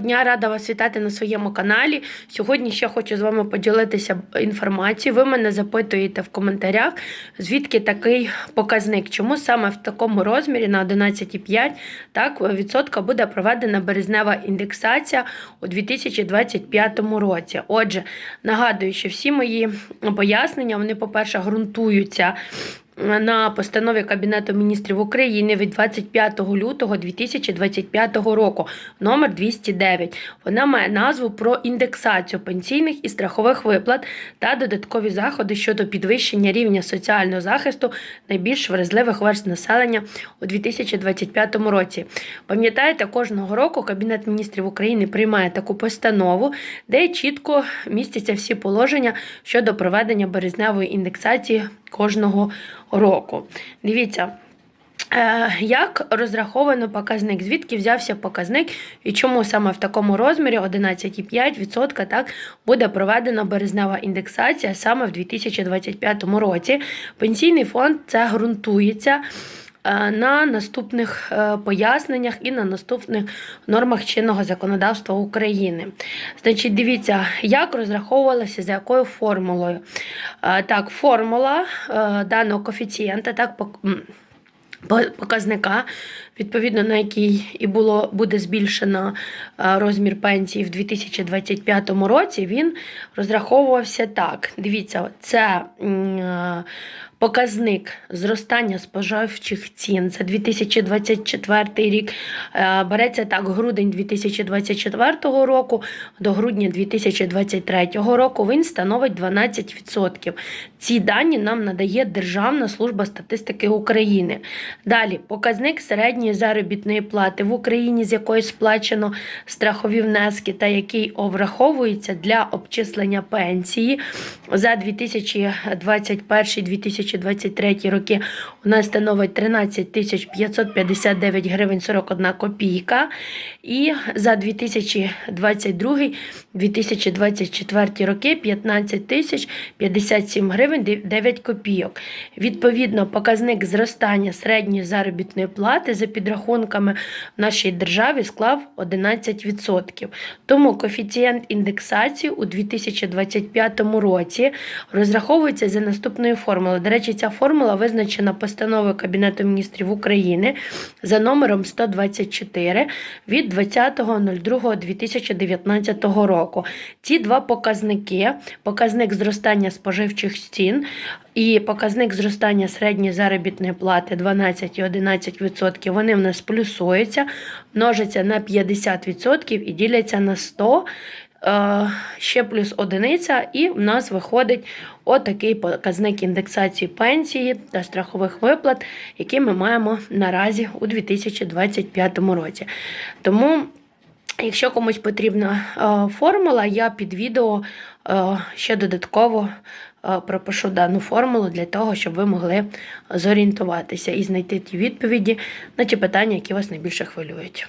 Дня рада вас вітати на своєму каналі. Сьогодні ще хочу з вами поділитися інформацією. Ви мене запитуєте в коментарях, звідки такий показник, чому саме в такому розмірі на 11,5 так, відсотка буде проведена березнева індексація у 2025 році. Отже, нагадую, що всі мої пояснення, вони, по-перше, ґрунтуються на постанові Кабінету міністрів України від 25 лютого 2025 року, номер 209. Вона має назву про індексацію пенсійних і страхових виплат та додаткові заходи щодо підвищення рівня соціального захисту найбільш вразливих верст населення у 2025 році. Пам'ятаєте, кожного року Кабінет міністрів України приймає таку постанову, де чітко містяться всі положення щодо проведення березневої індексації кожного року. Дивіться. е, Як розраховано показник? Звідки взявся показник і чому саме в такому розмірі 11,5% так буде проведена березнева індексація саме в 2025 році? Пенсійний фонд це ґрунтується е, на наступних е, поясненнях і на наступних нормах чинного законодавства України. Значить, дивіться, як розраховувалося, за якою формулою. Е, Так, формула е, даного коефіцієнта, так, показника, відповідно на який і було буде збільшено е, розмір пенсії в 2025 році, він розраховувався так. Дивіться, це е, показник зростання споживчих цін. Це 2024 рік. Е, Береться так грудень 2024 року до грудня 2023 року. Він становить 12%. Ці дані нам надає Державна служба статистики України. Далі показник середньої заробітної плати в Україні, з якої сплачено страхові внески та який враховується для обчислення пенсії за 2021-2023 роки. У нас становить 13 тисяч 559 гривень 41 копійка. І за 2022-2024 роки 15 тисяч 57 гривень 9 копійок. Відповідно, показник зростання середньої заробітної плати за підрахунками в нашій державі склав 11%. Тому коефіцієнт індексації у 2025 році розраховується за наступною формулою. До речі, ця формула визначена постановою Кабінету міністрів України за номером 124 від 20.02.2019 року. Ці два показники: показник зростання споживчих цін і показник зростання середньої заробітної плати 12 і 11%, вони в нас плюсуються, множаться на 50% і діляться на 100. е, Ще плюс одиниця, і в нас виходить отакий показник індексації пенсії та страхових виплат, який ми маємо наразі у 2025 році. Тому Якщо комусь потрібна е, формула, я під відео е, ще додатково е, пропишу дану формулу для того, щоб ви могли зорієнтуватися і знайти ті відповіді на ті питання, які вас найбільше хвилюють.